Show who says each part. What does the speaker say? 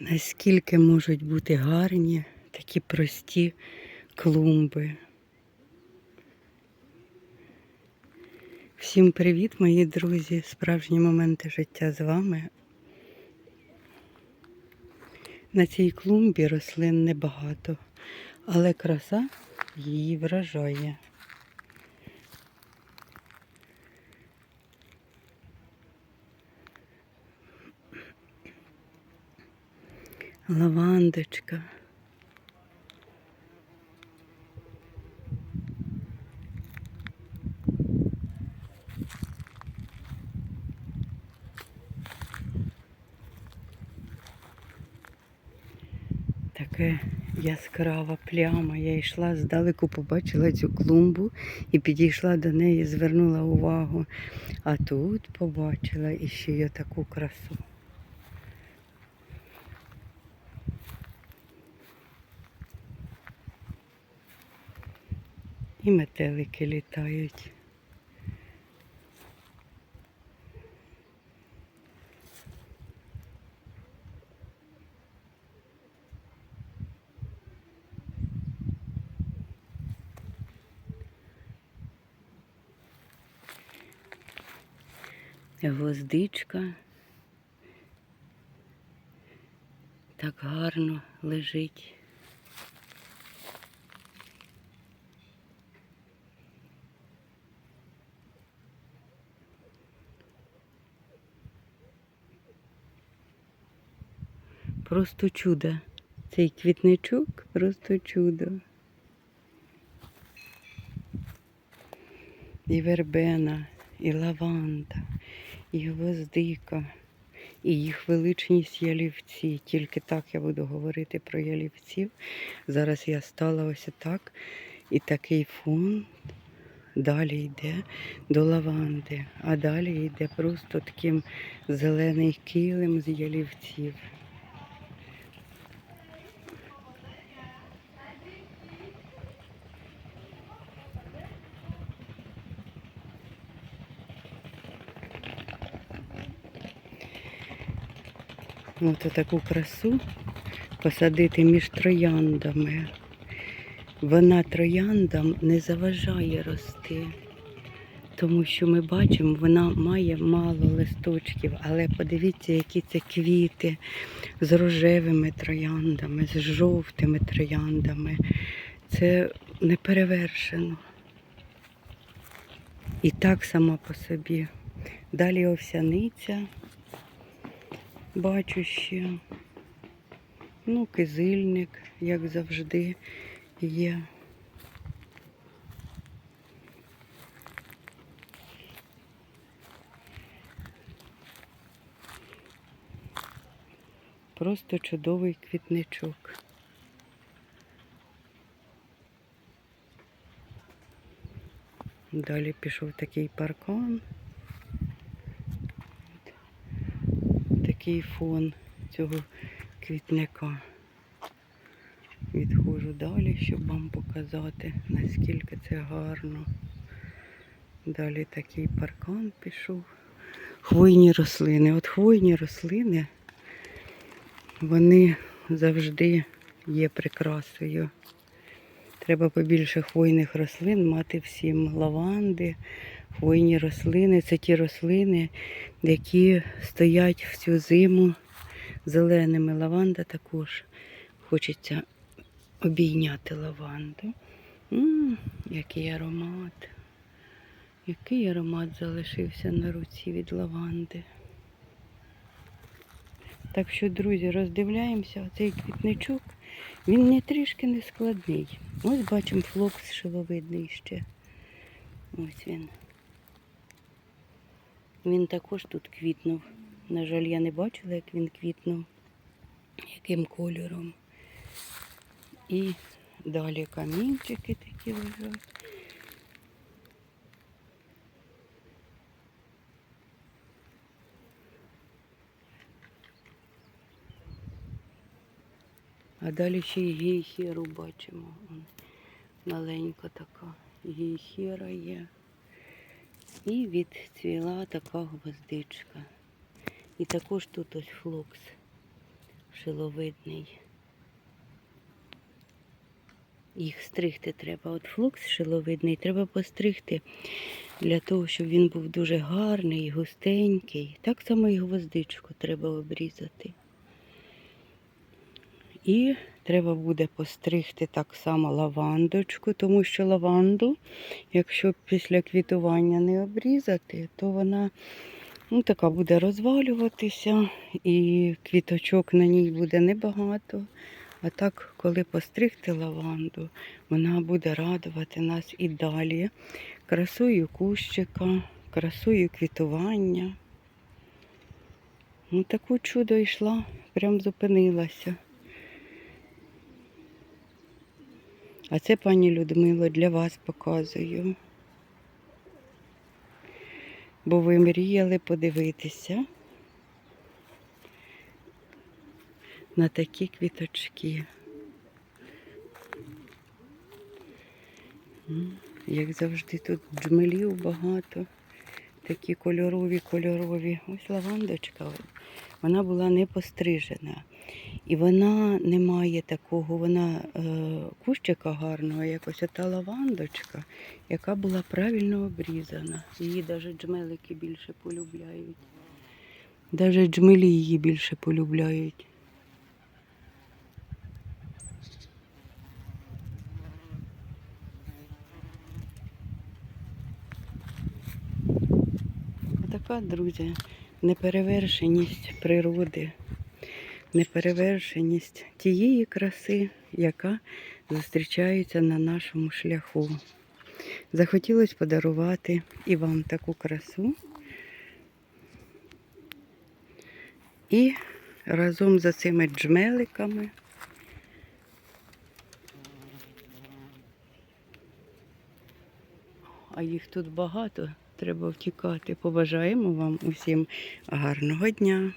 Speaker 1: Наскільки можуть бути гарні такі прості клумби. Всім привіт, мої друзі! Справжні моменти життя з вами. На цій клумбі рослин небагато, але краса її вражає. Лавандочка. Таке яскрава пляма. Я йшла здалеку, побачила цю клумбу і підійшла до неї, звернула увагу. А тут побачила іще й таку красу. І метелики літають. Гвоздичка так гарно лежить. Просто чудо. Цей квітничок просто чудо. І вербена, і лаванда, і гвоздика, і їх величність ялівці. Тільки так я буду говорити про ялівців. Зараз я стала ось так, і такий фон далі йде до лаванди, а далі йде просто таким зелений килим з ялівців. Ось таку красу посадити між трояндами. Вона трояндам не заважає рости, тому що ми бачимо, вона має мало листочків, але подивіться, які це квіти з рожевими трояндами, з жовтими трояндами. Це неперевершено. І так сама по собі. Далі овсяниця бачу ще. Ну, кизильник, як завжди, є. Просто чудовий квітничок. Далі пішов такий паркан. Такий фон цього квітника. Відходжу далі, щоб вам показати, наскільки це гарно. Далі такий паркан пішов. Хвойні рослини. От хвойні рослини, вони завжди є прикрасою. Треба побільше хвойних рослин мати всім лаванди, хвойні рослини. Це ті рослини, які стоять всю зиму зеленими. Лаванда також хочеться обійняти лаванду. М, який аромат. Який аромат залишився на руці від лаванди. Так що, друзі, роздивляємося оцей квітничок. Він не трішки не складний. Ось бачимо флокс шиловидний ще. Ось він. Він також тут квітнув. На жаль, я не бачила, як він квітнув, яким кольором. І далі камінчики такі лежать. А далі ще й гейхеру бачимо. Маленька така гейхера є. І відцвіла така гвоздичка. І також тут ось флокс. шиловидний. Їх стригти треба. От флокс шиловидний треба постригти для того, щоб він був дуже гарний, густенький. Так само і гвоздичку треба обрізати. І треба буде постригти так само лавандочку, тому що лаванду, якщо після квітування не обрізати, то вона ну, така буде розвалюватися, і квіточок на ній буде небагато. А так, коли постригти лаванду, вона буде радувати нас і далі красою кущика, красою квітування. Ну, таку чудо йшла, прям зупинилася. А це, пані Людмило, для вас показую. Бо ви мріяли подивитися на такі квіточки. Як завжди, тут джмелів багато. Такі кольорові, кольорові. Ось лавандочка. Вона була не пострижена. І вона не має такого, вона е, кущика гарного, якось ота лавандочка, яка була правильно обрізана. Її навіть джмелики більше полюбляють. Навіть джмелі її більше полюбляють. Така, друзі, неперевершеність природи, неперевершеність тієї краси, яка зустрічається на нашому шляху. Захотілося подарувати і вам таку красу. І разом за цими джмеликами а їх тут багато, треба втікати. Побажаємо вам усім гарного дня.